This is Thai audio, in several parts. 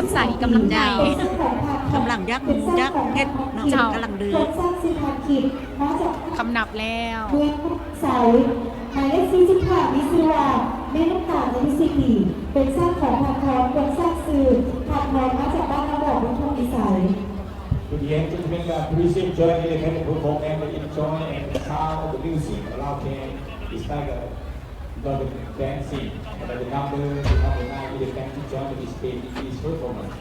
ต้นใสกำลังใหญ่กำลังยักษ์หมูยักษ์เฮ็ดเนาะเจ้า กำลังดื้อโครงสร้างสี่พันขีดมาจากคำนับแล้วเมืองใสหมายเลขสี่สิบห้ามิซิวาแม่น้ำตาลในมิสิปีเป็นสร้างของผักทองโครงสร้างสื่อผักทองมาจากบ้านระบอกรุ่งทุ่งอีสาน Good evening, gentlemen. Uh, please enjoy the independent performance and enjoy and the sound of the music. Loud band is like a got the dancing. But the number, the number nine, the band to join this stage in this performance.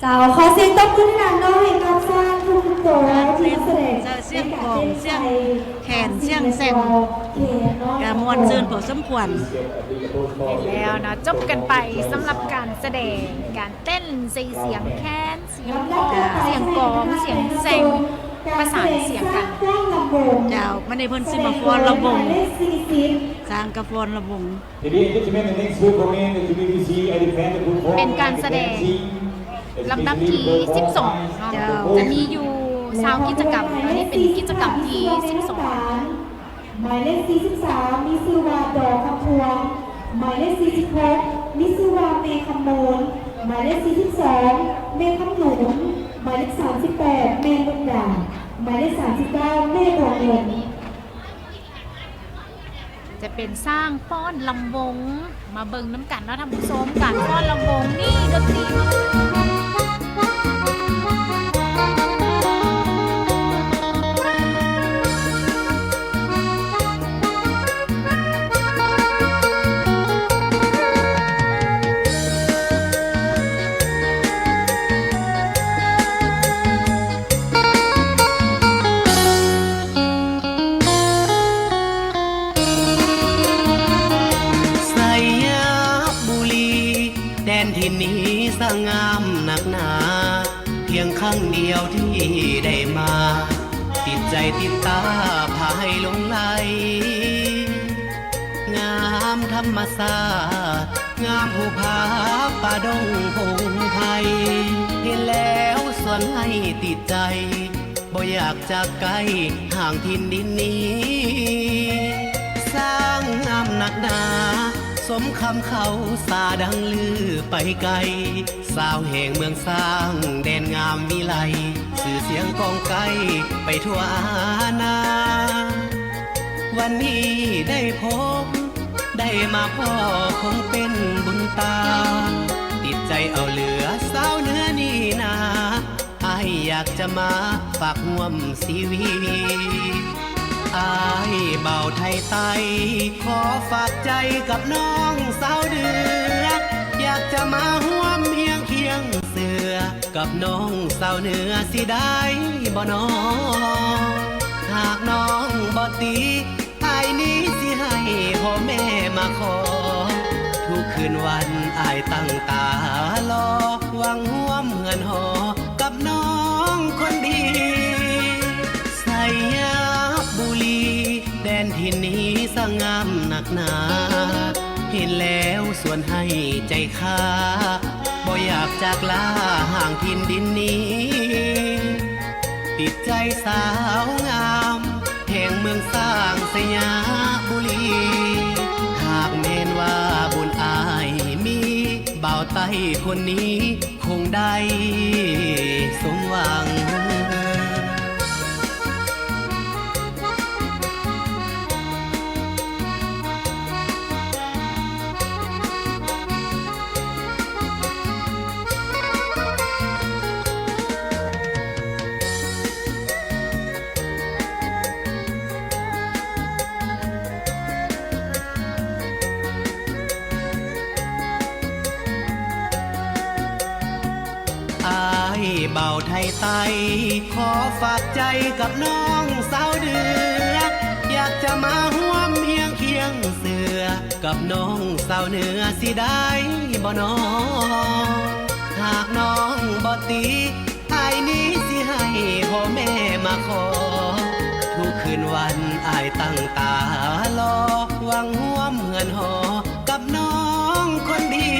เจ้าขอเสียงตบมือให้ดังน้อยกับสร้างทุกโตที่แสดงเจ้าเสียงของเสียงแขนเสียงแซงแขนน้อยกะมวนซื่นพอสมควรเห็นแล้วเนาะจบกันไปสำหรับการแสดงการเต้นใส่เสียงแค้นเสียงกลองเสียงกลองเสียงเซ็งประสานเสียงกันเจ้ามันในเพิ่นสิมาฟ้อนระบงหมายเลขสี่สิบสร้างกระฟ้อนระบง Ladies and gentlemen, the next performance is to be seen at the band performance. เป็นการแสดง ลำดับที่ 12เนาะเจ้าจะมีอยู่ซาวกิจกรรมอันนี้เป็นกิจกรรมที่12หมายเลข43มิซิวาดอกคำพวงหมายเลข46มิซิวาเมคำมูลหมายเลข42เมคำหนุนหมายเลข38เมบุญดาหมายเลข39เมดวงเงินจะเป็นสร้างฟ้อนลำวง มาเบิ่งน้ำกันเนาะท่านผู้ชมการฟ้อนลำวงนี่ดนตรี งามธรรมศาสตร์งามภูผาป่าดงพงไทยเห็นแล้วสวนให้ติดใจ บ่อยากจากไกลห่างทินดินนี้ สร้างงามหนักหนาสมคำเขาสาดังลือไปไกล สาวแห่งเมืองสร้างแดนงามวิไลสื่อเสียงกองไกลไปทั่วอาณา วันนี้ได้พบ ได้มาพ่อคงเป็นบุญตา ติดใจเอาเหลือสาวเนื้อนี่นาอายอยากจะมาฝากห่วมชีวิตอายเบาไทยไต ขอฝากใจกับน้องสาวเดือ อยากจะมาห่วมเพียงเคียงเสือ กับน้องสาวเหนือสิได้บ่น้องหากน้องบ่ตี นี้สิให้พ่อแม่มาขอ ทุกคืนวันอายตั้งตารอหวังห่วมเงินหอ กับน้องคนดีใส่ยาบุรีแดนที่นี้สงามหนักหนา เห็นแล้วส่วนให้ใจค่าบ่อยากจากลาห่างทินดินนี้ ติดใจสาวงาม แห่งเมืองสร้างสยาบุรี หากเมนว่าบุญอายมีบ่าวไต้คนนี้คงได้สมหวัง ไทยไตขอฝากใจกับน้องสาวเดือ อยากจะมาห่วมเพียงเคียงเสือ กับน้องสาวเหนือสิได้บ่น้องหากน้องบ่ตีไอ้นี้สิให้พ่อแม่มาขอ ทุกคืนวันอายตั้งตารอหวังห่วมเงินหอ กับน้องคนดี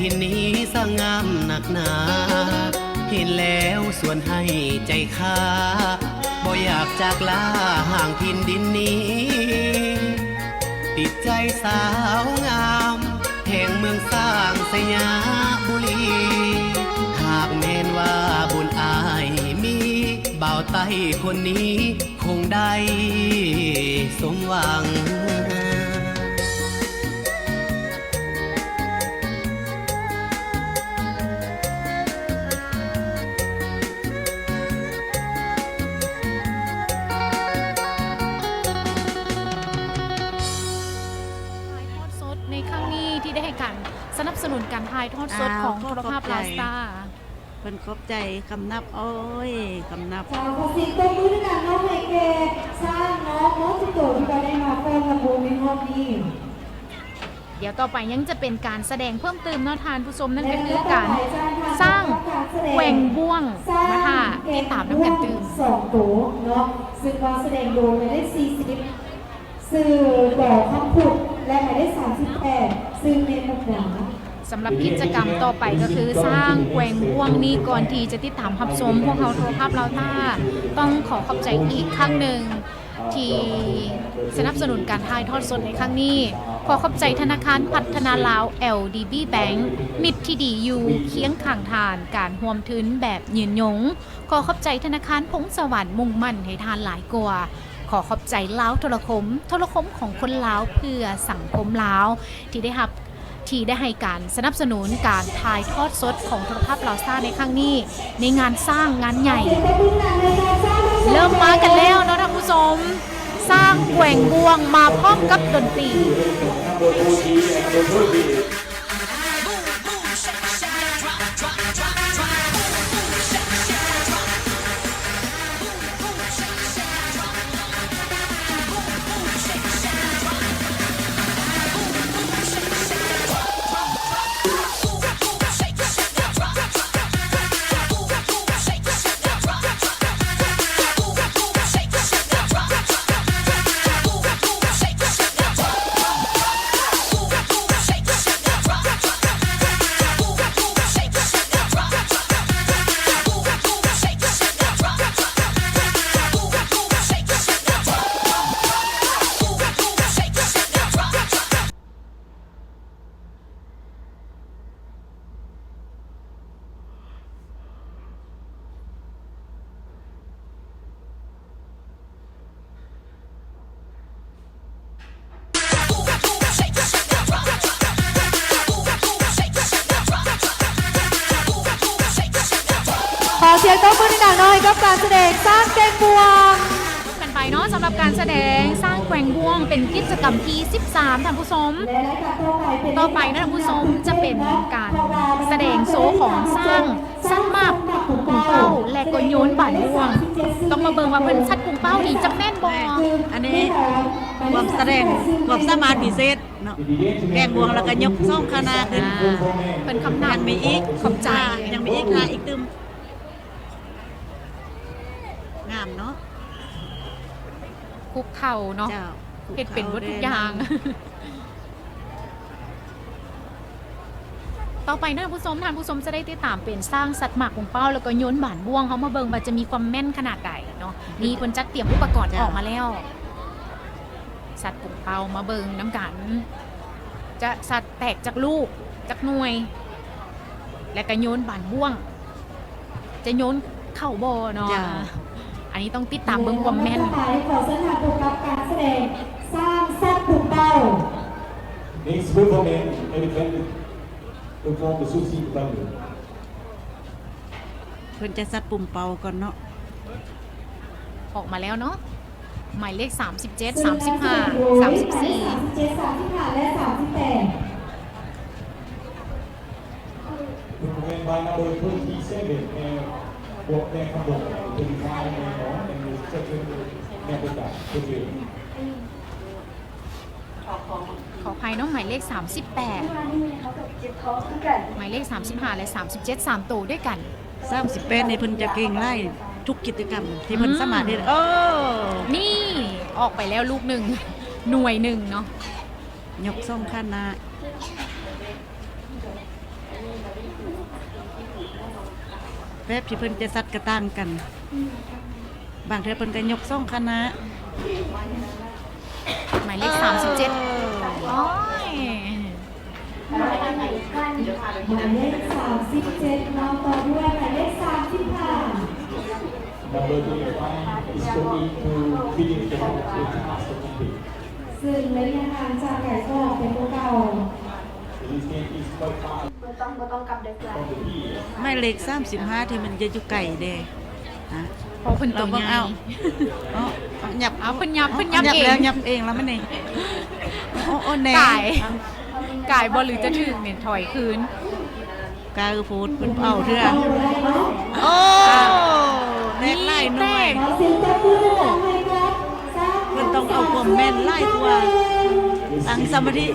แดนที่นี้สงามหนักหนาเห็นแล้วส่วนให้ใจค่าบ่อยากจากลาห่างทินดินนี้ ติดใจสาวงาม แห่งเมืองสร้างสยาบุรี หากเมนว่าบุญอายมีบ่าวไต้คนนี้คงได้สมหวัง สนับสนุนการถ่ายทอดสดอ้าวของโทรภาพขอบใจลาสตาเพิ่นขอบใจคำนับ โอ้ยคำนับสาวขอเสียงตบมือด้วยกันน้องไมเกสร้างน้องน้องสุดโต่งที่เราได้มาฟ้อนลำวงในรอบนี้เดี๋ยวต่อไปยังจะเป็นการแสดงเพิ่มเติมเนาะทานผู้ชมนั่นก็คือการสร้างแหว่งบ่วงสร้างมาท่าที่ตามน้ำกันตื่มสองตัวเนาะซึ่งว่าแสดงโดยหมายเลข40สื่อดอกคำพุดและหมายเลข38ซึ่งในมุกหนา สำหรับกิจกรรมต่อไปก็คือสร้างแกวงบ่วงนี้ก่อนที่จะติดตามพับชมพวกเขาโทรภาพเราต้าต้องขอขอบใจอีกครั้งหนึ่งที่สนับสนุนการถ่ายทอดสดในครั้งนี้ ขอขอบใจธนาคารพัฒนาลาว LDB Bank มิตรที่ดีอยู่เคียงข้างทานการห่วมทุนแบบยืนยง ขอขอบใจธนาคารพงสวรรค์มุ่งมั่นให้ทานหลายกว่าขอขอบใจลาวโทรคม โทรคมของคนลาวเพื่อสังคมลาวที่ได้รับ ที่ได้ให้การสนับสนุนการถ่ายทอดสดของโทรภาพลาซ่าในครั้งนี้ ในงานสร้างงานใหญ่เสียงตบมือดังในการสร้างเริ่มมากันแล้วเนาะท่านผู้ชมสร้างแกว่งบวงมาพร้อมกับดนตรี ผู้ชมและรายการต่อไปเป็นต่อไปนะท่านผู้ชมจะเป็นการแสดงโซของสร้างสร้างมากกุงเป้าและก็โยนบานบวง ต้องมาเบิ่งว่าเพิ่นชัดกุงเป้านี่จะแม่นบ่อันนี้ความแสดงความสามารถพิเศษเนาะแกงบวงแล้วก็ยกซ่องคณะขึ้นอ่าเป็นคำนำยังมีอีกขอบใจยังมีอีกค่ะอีกตึมงามเนาะคุกเข่าเนาะ เจ้าเฮ็ดเป็นหมดทุกอย่าง ต่อไปนะผู้ชมท่านผู้ชมจะได้ติดตามเป็นสร้างสัตว์หมากของเป้าแล้วก็โยนบานบ่วงเขามาเบิ่งว่าจะมีความแม่นขนาดใดเนาะนี่คนจัดเตรียมอุปกรณ์ออกมาแล้ว สัตว์กุงเป้ามาเบิ่งน้ำกัน จะสัตว์แตกจากลูกจากหน่วย และก็โยนบานบ่วง จะโยนเข่าบ่เนาะจ้ะอันนี้ต้องติดตามเบิ่งความแม่นต่อไปขอเสนอโปรแกรมการแสดง สร้างแซ่บผูกเป้า Next performance, elephant perform the sushi bundle. เพิ่นจะซัดปุ่มเป่าก่อนเนาะออกมาแล้วเนาะหมายเลข 37 35 34 37 35และ38 Performance by number 27 and walk their combo, 35 and on, and the second member that, okay. ขออภัยเน้องหมายเลข 38 หมายเลข 35 และ 37 3ตัวด้วยกัน38นี่เพิ่นจะเก่งไล่ทุกกิจกรรม ที่เพิ่นอืมสามารถเฮ็ดโอ้นี่ออกไปแล้วลูกหนึ่ง หน่วยหนึ่งเนาะ ยกซ่องคณะแบบที่เพิ่นจะซัดกระต่างกัน บางเทื่อเพิ่นก็ยกซ่องคณะห มายเลข37โอ้ยหมายเลข37น้องต่อด้วยหมายเลข35 Number 25 is going to finish the task complete. ซึ่งระยะทางจากไก่ก็เป็นตัวเก่า This game is quite fast ต้องต้องกลับเด็ก from the key. ไม่เล็ก35ที่มันจะอยู่ไก่เด้ฮะ พอเพิ่นตัวเราใหเบิ่งญ่เอาเอาเอาหยับเอาเพิ่นยับเพิ่นยับยับเองแล้วยับเองแล้วมันนี่โอ้โอ้แหน่กายกายบอลหรือจะถึงเนี่ยถอยคืนกายฟูดเพิ่นเอาเทื่อเอาได้เนาะโอ้แลกไล่หน่อยขอเสียงตบมือดังๆให้ครับสร้างเพิ่นต้องเอาความแม่นไล่กว่าตั้งสมาธิ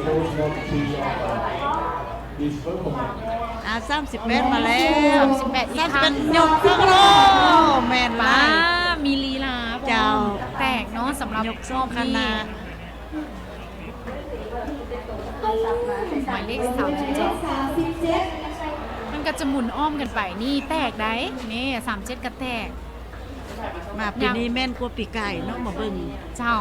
Most of the uh, this performance. อ่า38มาแล้ว38อีกครั้ง38ยกเครื่องโลแม่นป้าไล่มีลีลาเจ้าแตกเนาะสำหรับยกซ่องคณะหมายเลขหมายเลข37 37มันก็จะหมุนอ้อมกันไปนี่แตกได้นี่37ก็แตกมาปีนี้แม่นกว่าปีไก่เนาะมาเบิ่งเจ้า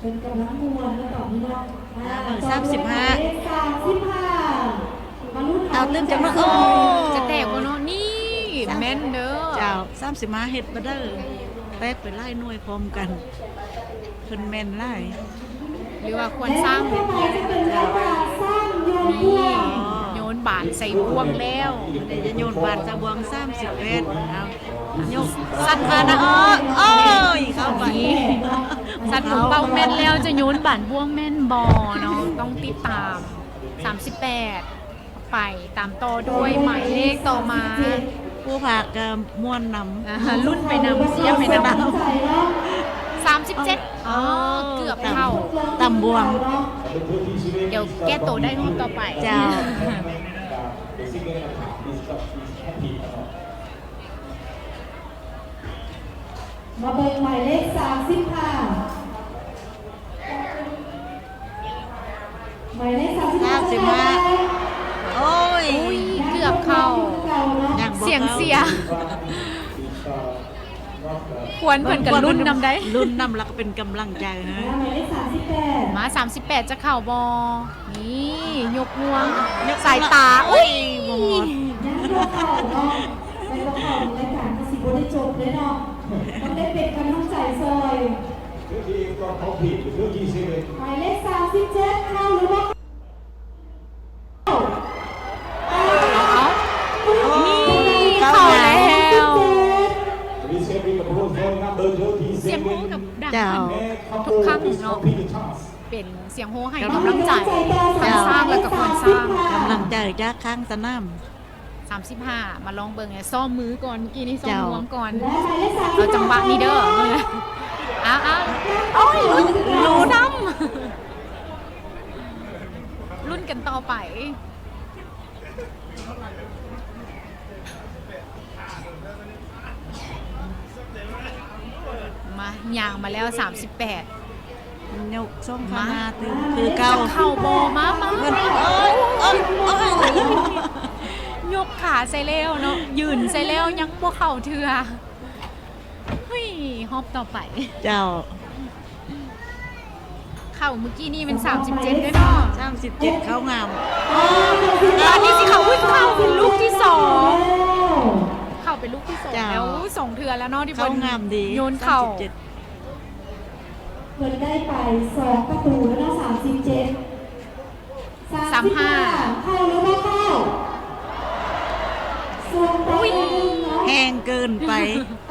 เป็นกำลังมวนแล้วต่อพี่น้องอ่าเบิ่งต่อด้วยหมายเลข35มาลุ้นเอาตื่นจังว่าโอ้จะแตกบ่เนาะนี่แม่นเด้อเจ้า35เฮ็ดบ่เด้อแตกไปไล่หน่วยพร้อมกันเพิ่นแม่นไล่หรือว่าควรสร้างและต่อไปจะเป็นรายการสร้างโยนนี่พ่วงโยนบานใส่พวงแล้วเดี๋ยวจะโยนบาทจะบวง31เอายกสัตว์มานะโอ้โอ้ยเข้าไป สัตว์ของเป้าแม่นแล้วจะโยนบานพวงแม่นบอเนาะต้องติดตาม 38 ไปตามต่อด้วยหมายเลขต่อมาผู้ภาคก็ม่วนนำอ่ารุ่นไปนำเสียไปนใส่เนาะำ37อ๋อเกือบเท่า ตำบวง Number 37เดี๋ยว is แก้ตัวได้รอบต่อไป เจ้า มาเบิ่งหมายเลข35หมายเลข35 35โอ้ยอุ้ย เกือบเข้าอยากบอกเสียงเสีย Is uh, not uh, ควรเพิ่นกันรุ่นนำได้ รุ่นนำแล้วก็เป็นกำลังใจฮะหมายเลข38มา 38 จะเข่าบอ นี่ ยกงวงยกสายตาโอ้อุ้ยยบ่หมดยังตัวเข่าเนาะในตัวเข่าในรายการภาษีบได้จบเลยเนาะ มันได้เป็นกำลังใจเลยเรื่องที่ก็เขาผิดหรือเรื่องที่สิบเลยหมายเลขสามสิบเจ็ดเข้าหรือว่าเข้าแล้วมีเสียงกับพวกเธอนะเบอร์เธอที่สิบเสียงโฮกับดังทุกครั้งเนาะเป็นเสียงโฮให้กำลังใจคนสร้างและกับคนสร้างกำลังใจจากข้างสนาม 35 มาลองเบิ่งไงซ่อมมือก่อนเมื่อกี้นี่ซ่อมเจ้ารวมก่อนและหมายเลขสามเอาจังหวะนี้เด้อมืออ้าวอ้าวโอ้ยลุ้นรู้ดำรุ่นกันต่อไปมาย่างมาแล้ว 38ยกส่งคณะถึงคือเก่าจะเข้าโบมามาเพิ่นเอ้ยเอ้ยเอ้ย ยกขาใส่แล้วเนาะยืนใส่แล้วยังพวกเข่าเถื่อเฮ้ยฮอบต่อไป เจ้าเข่าเมื่อกี้นี่เป็น37ด้วยเนาะ37เขางามอันนี้สิเขาอุ้ยเข่าเป็นลูกที่สองแล้วเข่าเป็นลูกที่สองจ้าแล้วสองเถื่อแล้วเนาะที่บเขานงามดีโยนเข่า37เพิ่นได้ไปสองประตูแล้วเนาะสามสิบเจ็ดสามสิบห้า เข้าหรือไม่เข้าส่วนไปเองเนาะ แห้งเกินไป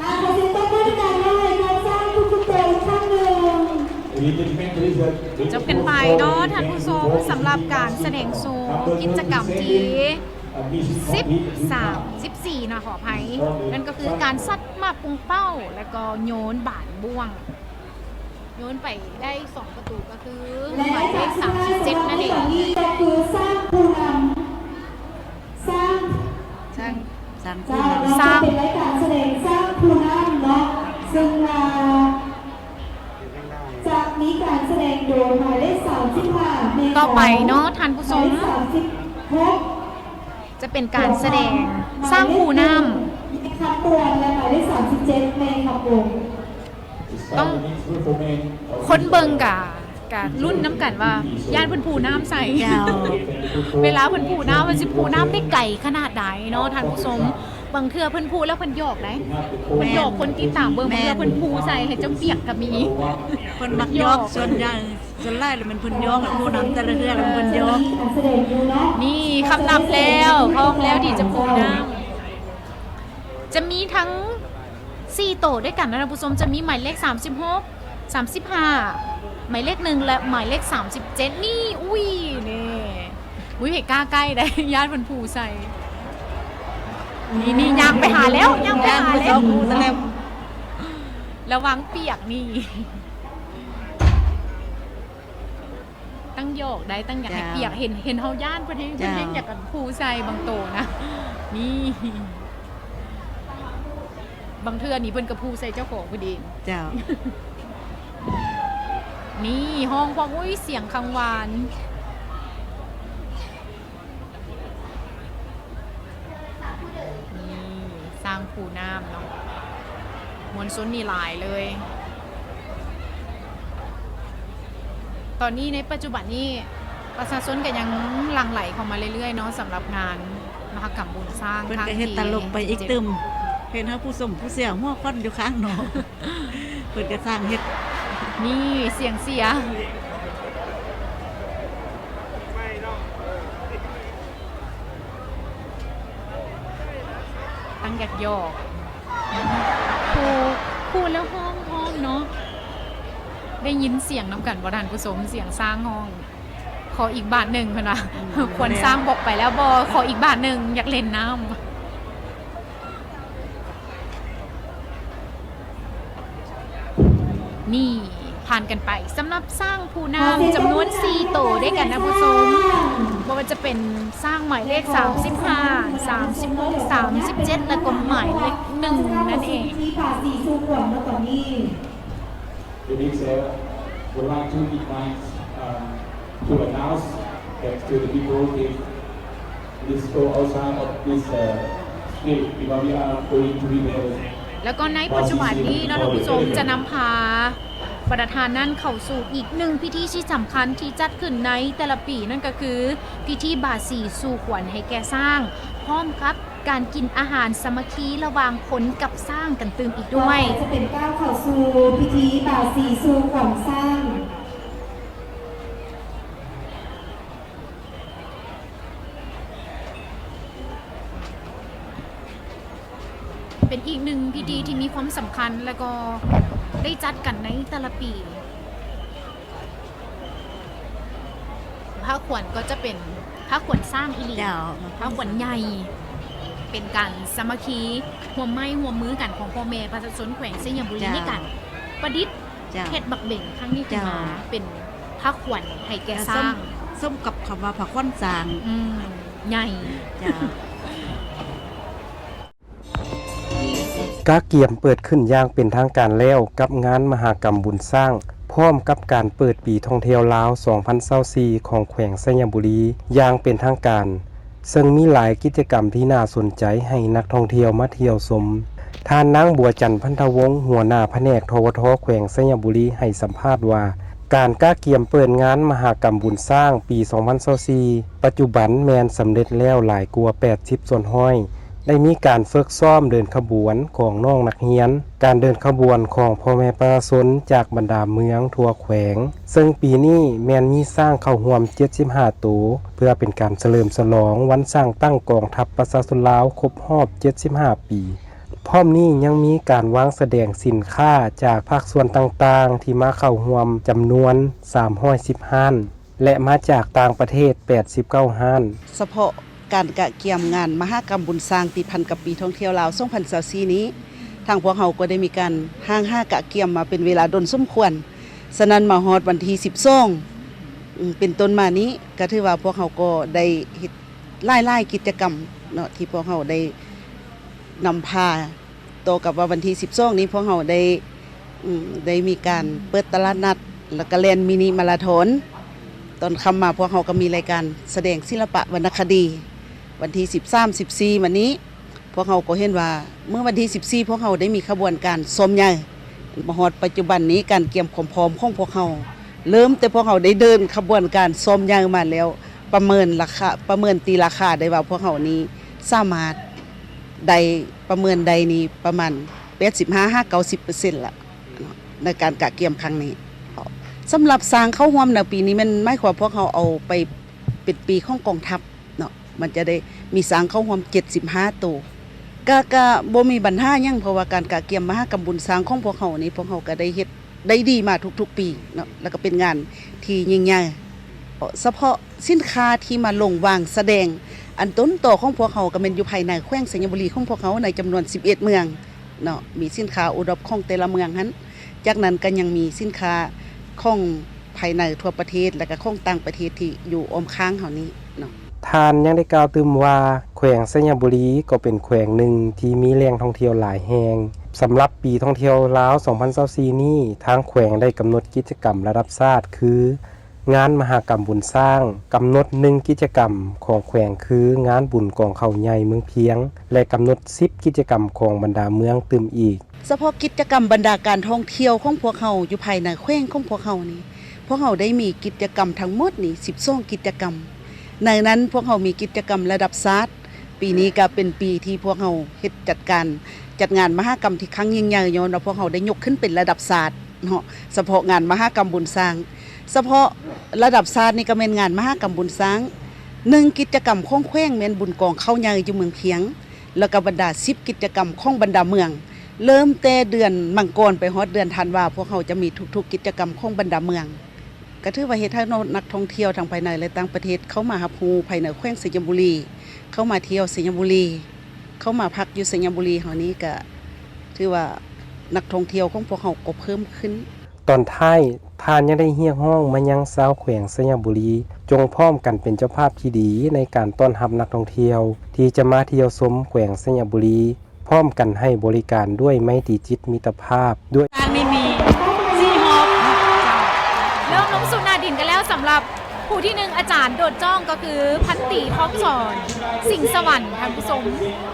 อ่าขอเสียงตบมือด้วยกันเลยการสร้างทุกๆตัวอีกครั้งหนึ่งจบกันไปเนาะท่านผู้ชมสำหรับการแสดงโชว์กิจกรรมที่13 14นะขออภัยนั่นก็คือการซัดมาปุงเป้า แล้วก็โยนบาดบ่วง โยนไปได้ 2 ประตูก็คือหและมายเลจากขที่ได้37นั่นเอง นี้ก็คือสร้างผู้นำสร้าง สร้าง สร้างสร้างคุณแล้วสร้างก็เป็นรายการแสดงสร้างผู้นำเนาะซึ่งมาจะมีการแสดงโดยหมายเลข35เมษายนต่อไปเนาะท่านผู้ชมหายเลข36จะเป็นการแสดงสร้างผู้นเมคำปวนและหมายเลข37เมคำปวนต้องคนเบิงกะ กะรุ่นน้ำกันว่าย่านเพิ่นผูน้ำใส่เจ้า เวลาเพิ่นผูน้ำมันสิผูน้ำได้ไก่ขนาดใดเนาะท่านผู้ชมบางเทื่อเพิ่นผูแล้วเพิ่นหยอกได้เพิ่นหยอกคนที่ตามเบิ่งบางเทื่อเพิ่นผูใส่ให้เจ้าเปียกก็มี เพิ่นมักยอกส่วนใหญ่ส่วนหลายเลยมันเพิ่นยอกผู้นำแต่ละเทื่อแล้วมันเพิ่นยอกมีการแสดงอยู่เนาะนี่คำนับแล้วพร้อมแล้วที่จะผูน้ำจะมีทั้ง4โตะด้วยกันนะท่านผู้ชมจะมีหมายเลข36 35 หมายเลขหนึ่งและหมายเลข 37 นี่ อุ้ยนี่อุ้ยเหตุกล้าใกล้ได้ ญาติเพิ่นผูใส่นี่นี่ย่างไปหาแล้วย่างไปย่างหาไปแล้สอวงคู่ซะแล้วระวังเปียกนี่ ตั้งโยกได้ตั้งอยากให้เปียกเห็นเห็นเฮาย่านเพิ่นเฮงเพิ่นเฮงอยากกันผูใส่บางโตนะ นี่ บางเทื่อนี่เพิ่นก็ผูใส่เจ้าของพอดีเจ้า นี่ห้องความอุ้ยเสียงคังวานนี่สร้างผูน้ำเนาะมวลซุนนี่หลายเลย ตอนนี้ในปัจจุบันนี้ประชาชนก็ยังหลั่งไหลเข้ามาเรื่อยๆเนาะสำหรับงานมหกรรมบุญสร้างเพิ่นครั้งก็ที่เฮ็ดตลกไปอีกตึมเห็นเฮาผู้สมผู้เสียหัวควันอยู่ข้างหนอเพิ่นก็สร้างเฮ็ด นี่เสียงเสีย ตั้งหยักหยอกคูคูแล้วห้องห้องเนาะ ได้ยินเสียงน้ำกันวดันผู้สมเสียงสร้างห้อง ขออีกบาทหนึ่งค่ะนะควรสร้างบอกไปแล้วบอขออีกบาทหนึ่งอยากเล่นน้ำ นี่ผ่านกันไปสำหรับสร้างผู้นำจำนวน4โตด้วยกันนะผู้ชมว่ามันจะเป็นสร้างหมายเลข 35 36 37 แล้วก็หมายเลขหนึ่งนั่นเองที่ป่าสีสูขวงแล้วตอนนี้ The next uh, would like to invite um, to announce that to the people if this go outside of this uh, street because we are going to be there. แล้วก็ในปัจจุบันนี้เนาะท่านผู้ชมจะนำพา ประธานนั่นเข้าสู่อีกหนึ่งพิธีที่สำคัญที่จัดขึ้นในแต่ละปีนั่นก็คือ พิธีบาสีสู่ขวัญให้แก่สร้าง พร้อมครับการกินอาหารสามัคคีระหว่างคนกับสร้างกันตืมอีกด้วยจะเป็นก้าวเข้าสู่พิธีป่าสีสู่ขวัญสร้างเป็นอีกหนึ่งพิธีที่มีความสำคัญแล้วก็ ได้จัดกันในแต่ละปี ผ้าขวนก็จะเป็นผ้าขวนสร้างอีหลีเจ้าผ้าขวนใหญ่ เป็นการสมัคีหัวไม้หัวมือกันของพ่อแม่ประชาชนแขวงเสียงบุรีในกันประดิษฐ์เขตบักเบ่งครั้งนี้ขึ้นมาเป็นผ้าขวนให้แกสร้างส้มกับคำว่าผ้าขวนสร้างใหญ่ เจ้าเกียมเปิดขึ้นอย่างเป็นทางการแล้วกับงานมหากรรมบุญสร้าง พร้อมกับการเปิดปีท่องเที่ยวลาว 2024ของแขวงสัญบุรีอย่างเป็นทางการ ซึ่งมีหลายกิจกรรมที่น่าสนใจให้นักท่องเที่ยวมาเที่ยวชมท่านนางบัวจันทร์พันธวงศ์หัวหน้าแผนกทวทแขวงสัญบุรีให้สัมภาษณ์ว่าการก้าเกียมเปิดงานมหากรรมบุญสร้างปี 2024ปัจจุบันแมนสำเร็จแล้วหลายกว่า80ส่วนห้อย ได้มีการฝึกซ้อมเดินขบวนของน้องนักเรียน การเดินขบวนของพ่อแม่ประชาชนจากบรรดาเมืองทั่วแขวง ซึ่งปีนี้แมนมีสร้างเข้าร่วม 75 ตัว เพื่อเป็นการเฉลิมฉลองวันสร้างตั้งกองทัพประชาชนลาวครบรอบ 75 ปีพร้อมนี้ยังมีการวางแสดงสินค้าจากภาคส่วนต่างๆ ที่มาเข้าร่วมจำนวน 310ห้านและมาจากต่างประเทศ 89ห้าน เฉพาะ การกะเกียมงานมหากรรมบุญสร้างติพันกับปีท่องเที่ยวลาว2024นี้ ทางพวกเราก็ได้มีการห้างห้ากะเกียมมาเป็นเวลาดนสมควรฉะนั้นมาฮอดวันที่12อืมเป็นต้นมานี้ก็ถือว่าพวกเราก็ได้เฮ็ดหลายๆกิจกรรมเนาะที่พวกเราได้นำพาโตกับว่าวันที่12นี้พวกเราได้มได้มีการเปิดตลาดนัด แล้วก็เล่นมินิมาราธอนตอนคำมาพวกเขาก็มีรายการแสดงศิลปะวรรณคดี วันที่ 13 14 วันนี้ พวกเขาก็เห็นว่าเมื่อวันที่ 14 พวกเขาได้มีขบวนการสมใหญ่มาฮอดปัจจุบันนี้การเกี่ยมความพร้อมของพวกเขาเริ่มแต่พวกเขาได้เดินขบวนการสมใหญ่มาแล้วประเมินราคาประเมินตีราคาได้ว่าพวกเขานี้สามารถใดประเมินใดนี้ประมาณ85-90%ละเนาะในการกะเกี่ยมครั้งนี้สำหรับสร้างเข้าร่วมในปีนี้มันไม่ความพวกเขาเอาไปเป็นปีของกองทัพ มันจะได้มีสร้างเข้าร่วม75ตัวก็ก็บ่มีปัญหายังเพราะว่าการกะเกียมมหากรรมบุญสางของพวกเขานี่พวกเขาก็ได้เฮ็ดได้ดีมาทุกๆปีเนาะแล้วก็เป็นงานที่ยิ่งใหญ่เฉพาะสินค้าที่มาลงวางแสดง อันต้นต่อของพวกเขาก็เป็นอยู่ภายในแขวงสัญบุรีของพวกเขาในจำนวน 11 เมืองเนาะมีสินค้าอุดมของแต่ละเมืองหั้นจากนั้นก็ยังมีสินค้าของภายในทั่วประเทศและก็ของต่างประเทศที่อยู่อมข้างเฮานี้ ทานยังได้กล่าวตืมว่าแขวงสัญบุรีก็เป็นแขวงหนึ่งที่มีแหล่งท่องเที่ยวหลายแห่งสำหรับปีท่องเที่ยวลาว 2024นี้ทางแขวงได้กำหนดกิจกรรมระดับชาติคือ งานมหากรรมบุญสร้างกำหนดหนึ่งกิจกรรมของแขวงคืองานบุญกองเขาใหญ่เมืองเพียง และกำหนด 10 กิจกรรมของบรรดาเมืองตืมอีกเฉพาะกิจกรรมบรรดาการท่องเที่ยวของพวกเขาอยู่ภายในแขวงของพวกเขานี่พวกเขาได้มีกิจกรรมทั้งหมดนี่12กิจกรรม ในนั้นพวกเขามีกิจกรรมระดับชาติปีนี้ก็เป็นปีที่พวกเขาเฮ็ดจัดการจัดงานมหากรรมที่ครั้งยิ่งใหญ่ย้อนว่าพวกเขาได้ยกขึ้นเป็นระดับชาติเนาะเฉพาะงานมหากรรมบุญสร้างเฉพาะระดับชาตินี่ก็เป็นงานมหากรรมบุญสร้างหนึ่งกิจกรรมของแขวงแม่นบุญกองเข้าใหญ่อยู่เมืองเพียง แล้วก็บรรดา10กิจกรรมของบรรดาเมือง เริ่มแต่เดือนมังกรไปฮอดเดือนธันวาพวกเขาจะมีทุกๆ กิจกรรมของบรรดาเมือง ก็ถือว่าเฮ็ดให้นักท่องเที่ยวทางภายในและต่างประเทศเข้ามารับรู้ภายในแขวงสิยามบุรี เข้ามาเที่ยวสิยามบุรี เข้ามาพักอยู่สิยามบุรีเฮานี้ก็ถือว่านักท่องเที่ยวของพวกเขาก็เพิ่มขึ้น ตอนท้ายทานยังได้เฮียกห้องมายังสาวแขวงสยามบุรี จงพร้อมกันเป็นเจ้าภาพที่ดีในการต้อนรับนักท่องเที่ยว ที่จะมาเที่ยวชมแขวงสยามบุรี พร้อมกันให้บริการด้วยไมตรีจิตมิตรภาพด้วย หรับผู้ที่หนึ่งอาจารย์โดดจ้องก็คือพันตีข้องสอน สิงห์สวรรค์ท่านผู้ชม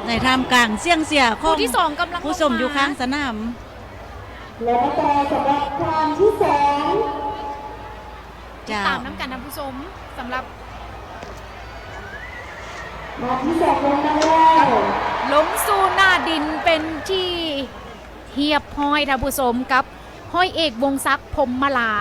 ในท่ามกลางเสียงเสียขอผู้งที่สองกำลังผู้ชมอยู่ข้างสนาม และมาต่อสำหรับทางที่สองเจ้า ตามน้ำกันท่านผู้ชมสำหรับมาที่สองลงมาแล้วลงสู่หน้าดินเป็นที่เทียบห้อยท่านผู้ชมกับห้อยเอกวงศักดิ์พรหมมาลา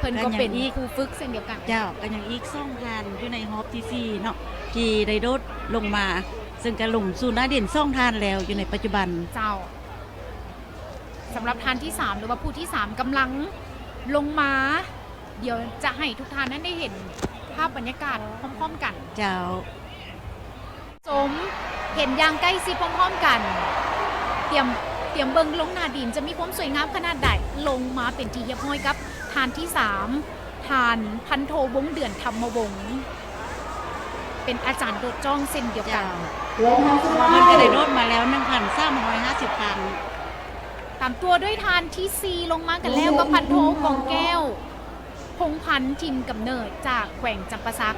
เพิ่นก็เป็นครูฝึกเช่นเดียวกัน เจ้าก็ยังอีกซ่องทานอยู่ในฮอปที่สี่เนาะที่ได้โดดลงมา ซึ่งก็ลงสู่หน้าเด่นซ่องทานแล้วอยู่ในปัจจุบันเจ้าสำหรับทานที่ 3 หรือว่าผู้ที่ 3กำลังลงมา เดี๋ยวจะให้ทุกท่านนั้นได้เห็นภาพบรรยากาศพร้อมๆกัน เจ้า สมเห็นอย่างใกล้ชิดพร้อมๆกัน เตรียมเตรียมเบิงลงหนาดินจะมีความสวยงามขนาดใดลงมาเป็นทีเรียบร้อยกับ ทานที่3ทานพันโทวงศ์เดือนธรรมวงศ์เป็นอาจารย์โดดจ้องเส้นเดียวกันและทางสุดท้ายมันก็ได้ลดมาแล้ว1,350ครั้งตามตัวด้วยทานที่4ลงมากันแล้วก็พันโทกองแก้ว พงพันธ์ทิมกำเนิดจากแขวงจำปาสัก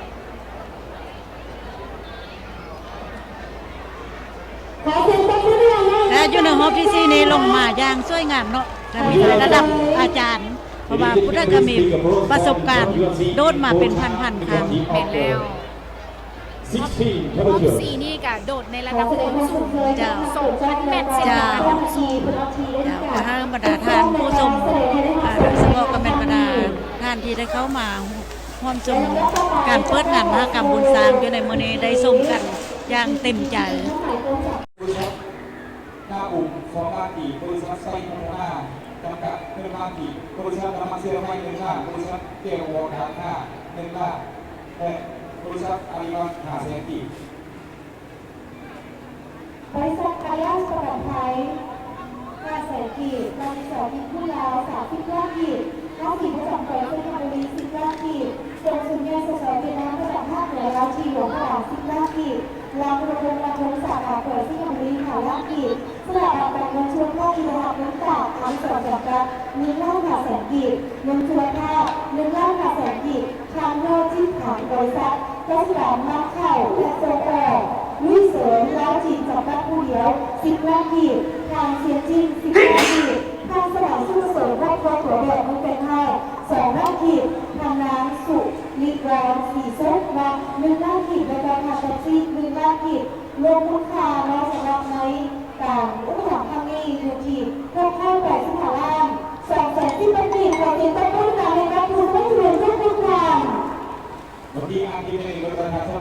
ขอเสียงปรบมือด้วยนะและอยู่ในฮอบที่ซีนี้ลงมาอย่างสวยงามเนาะก็มีระดับอาจารย์เพ ราะว่าพุทธก็มีประสบการณ์โดดมาเป็นพันๆครั้งเป็นแล้ว16รอบ temperature สี่นี่ก็โดดในระขอดับแสดคงวามความสูสุงขเลยจ้าส่งแจ็คและแจ็คจ้าเป็นทีเป็นอาทีได้เจ้าด้วยพกันระบรรดาท่านผู้ชมอ่าโดยเฉพาะก็เป็นบรรดาท่านที่ได้เข้ามาร่วมชมการเปิดงานมหกรรมบุญสร้างอยู่ในมื้อนี้ได้ชมกันอย่างเต็มใจบริษัทหน้าอุ่มสองล้านกี่บริษัทไซพัฒนา จำกัดหนึ่งล้านกี่บริษัทน้ำมันเชื้อไฟหนึ่งล้าบริษัทเกลวอร์ดาค่าหนึ่งล้าและบริษัทอาริวันหาแสนกีบริษัทอาญาประกันภัย5แสนกีบรายสอบพิมพ์ผู้ยาว30ล้านกีบน้องผีประจำแขวงเป็นบุรี10ล้านกีบกรมสุนทรสสเป็นน้ำประจำภาคเหนือราชีหลวงพระบาท10ล้านกีบรามระดมมาทงสาขาแขวงสิงห์บุรี5ล้านกีบ สลากแบ่งเงินชวนพ่อกิโลหักน้ำตาลอันสอบจำกัดมีเล่า5แสนกีบเงินชวนภาพเงินเล่า5แสนกีบทางโลกที่ผ่านบริษัทแก๊สหลามน้ำเข้าและโซแปรลุยเสริมล้าวจีนจำกัดผู้เดียวสิบล้านกีบทางเซียนจินสิบล้านกีบทางสนามสู้เสริมครอบครัวถั่วแดงมันเป็นให้สองล้านกีบทางน้ำสุลิกรอนสีส้มและหนึ่งล้านกีบและการทางแท็กซี่หนึ่งล้านกีบรวมมูลค่าแล้วสำหรับใน การอุปถัมภ์ทางนี้อยู่ที่หกพันแปสิบห้าล้านสองแสนที่เป็นกีเราติดต้องพูดการในการทุนไม่เรียนทุกทุกทางเมื่อกี้อาร์ทีในรถประชาชน